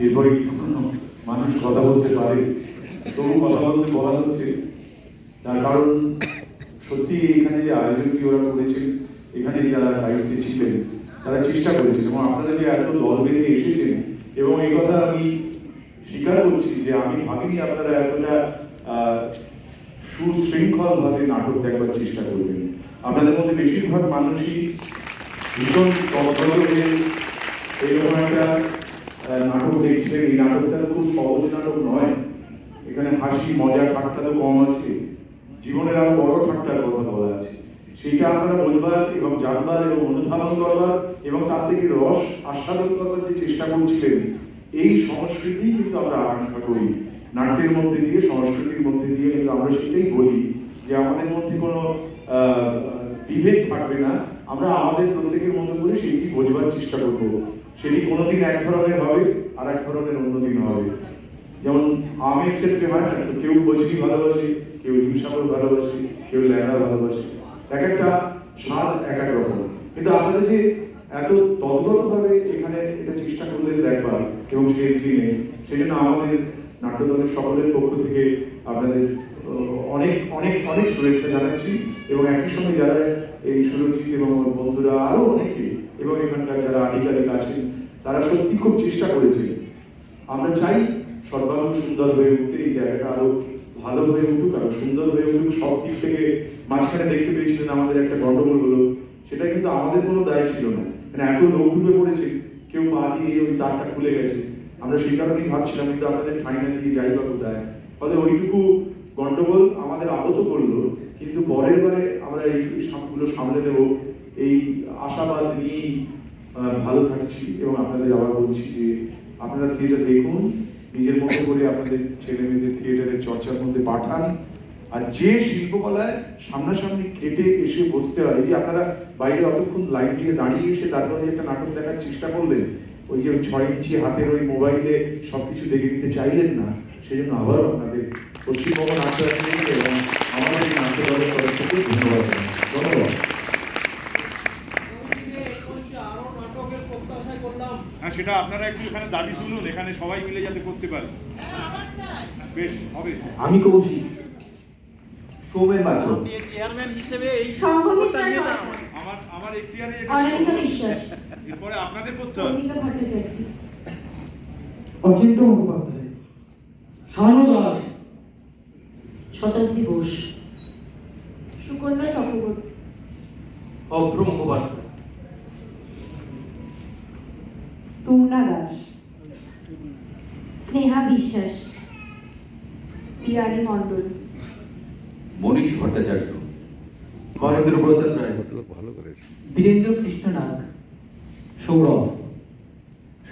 এরপরে মানুষ কথা বলতে পারে। তবু কথা বলতে বলা হচ্ছে তার কারণ সত্যি এখানে যে আয়োজনটি ওরা করেছেন এখানে যারা দায়িত্বে ছিলেন তারা চেষ্টা করেছেন এবং আপনারা যে এত দল বেঁধে এসেছেন এবং এই কথা আমি স্বীকার করছি যে আমি ভাবিনি আপনারা এতটা আহ, সুশৃঙ্খল ভাবে নাটক দেখবার চেষ্টা করবেন। আপনাদের মধ্যে বেশিরভাগ মানুষই ভীষণ এইরকম একটা নাটক দেখছিলেন। এই নাটকটা খুব সহজ নাটক নয়। এখানে হাসি মজা ঠাট্টা তো কম আছে। জীবনের আরও বড় ঠাট্টার কথা বলা আছে। সেইটা আপনারা বলবার এবং জানবার এবং অনুধাবন করবার এবং তার থেকে রস আস্বাদন করবার যে চেষ্টা করছিলেন, এই সংস্কৃতি কিন্তু আমরা আকাঙ্ক্ষা করি। নাট্যের মধ্যে দিয়ে, সংস্কৃতির মধ্যে দিয়ে কিন্তু আমরা সেটাই বলি যে আমাদের মধ্যে কোনো বিভেদ থাকবে না। আমরা আমাদের প্রত্যেকের মতো করে সেটি বোঝবার চেষ্টা করব। সেটি কোনোদিন এক ধরনের হবে আর এক ধরনের অন্যদিন হবে। যেমন আমের ক্ষেত্রে হয় কেউ বসি ভালোবাসে, কেউ হিমসাগর ভালোবাসে, কেউ ল্যাংড়া ভালোবাসে। এক একটা স্বাদ, এক এক রকম। কিন্তু আপনারা যে এত তৎপরভাবে এখানে এটা চেষ্টা করলেন দেখবার এবং শেষ দিনে সেই জন্য আমাদের নাট্য দলের সকলের পক্ষ থেকে আপনাদের অনেক অনেক অনেক শুভেচ্ছা জানাচ্ছি এবং একই সঙ্গে যারা এই সুরজিৎ এবং বন্ধুরা আরও অনেকে এবং এখানকার যারা আধিকারিক আছেন, তারা সত্যি খুব চেষ্টা করেছে। আমরা চাই সর্বাঙ্গ সুন্দর হয়ে উঠতে, এই জায়গাটা আরও ভালো হয়ে উঠুক আরও সুন্দর হয়ে উঠুক। সব দিক থেকে মাঝখানে দেখতে পেয়েছিলেন আমাদের একটা গন্ডগোল হলো, সেটা কিন্তু আমাদের কোনো দায় ছিল না। মানে এত ঢুকে পড়েছে, কেউ পা দিয়ে ওই তারটা খুলে গেছে। আমরা সেই কারণেই ভাবছিলাম, কিন্তু আপনাদের ফাইনালি দিয়ে যাই বা কোথায়। ফলে ওইটুকু গন্ডগোল আমাদের আহত করল কিন্তু পরের বারে আমরা এই সবগুলো সামলে নেব এই আশাবাদ নিয়েই ভালো থাকছি এবং আপনাদের আবার বলছি যে আপনারা থিয়েটার দেখুন, নিজের মতো করে আপনাদের ছেলে মেয়েদের থিয়েটারের চর্চার মধ্যে পাঠান আর যে শিল্পকলায় সামনাসামনি খেটে এসে বসতে হয় যে আপনারা বাইরে অতক্ষণ লাইন দিয়ে দাঁড়িয়ে এসে তারপরে একটা নাটক দেখার চেষ্টা করলেন, ওই যে ছয় ইঞ্চি হাতের ওই মোবাইলে সবকিছু দেখে নিতে চাইলেন না সেই জন্য আবার আপনাদের পশ্চিমবঙ্গ নাট্য এবং আমাদের নাট্য দলের ধন্যবাদ। ধন্যবাদ হ্যাঁ সেটা আপনারা একটু এখানে দাবি তুলুন এখানে সবাই মিলে যাতে করতে পারে। বেশ হবে। আমি কৌশিক চেয়ারম্যান হিসেবে এই আমার আমার এখতিয়ারে এরপরে আপনাদের করতে হবে অচিন্ত মুখোপাধ্যায়। শানু দাস শতাব্দী ঘোষ। সুকন্যা চক্রবর্তী। অভ্র মুখোপাধ্যায় তুমনা দাস। স্নেহা বিশ্বাস। পিয়ারি মণ্ডল। মনীষ ভট্টাচার্য। মহেন্দ্র প্রতাপ রায় বীরেন্দ্র কৃষ্ণ নাগ। সৌরভ।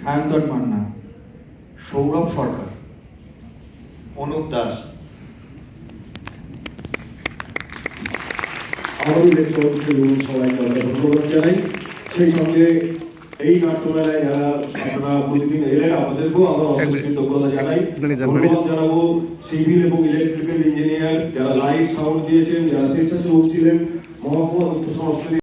সায়ন্তন মান্না। সৌরভ সরকার। অনুপ দাস। আমাদের এবং সবাইকে আমরা ধন্যবাদ জানাই। সেই সঙ্গে এই নাট্যমেলায় যারা আপনারা প্রতিদিন এলেন আমাদেরকেও আমরা অশেষ কৃতজ্ঞতা জানাই। ধন্যবাদ জানাব সিভিল এবং ইলেকট্রিক্যাল ইঞ্জিনিয়ার যারা লাইট সাউন্ড দিয়েছেন যারা স্বেচ্ছাসেবক ছিলেন মহকুমা তথ্য সংস্কৃতি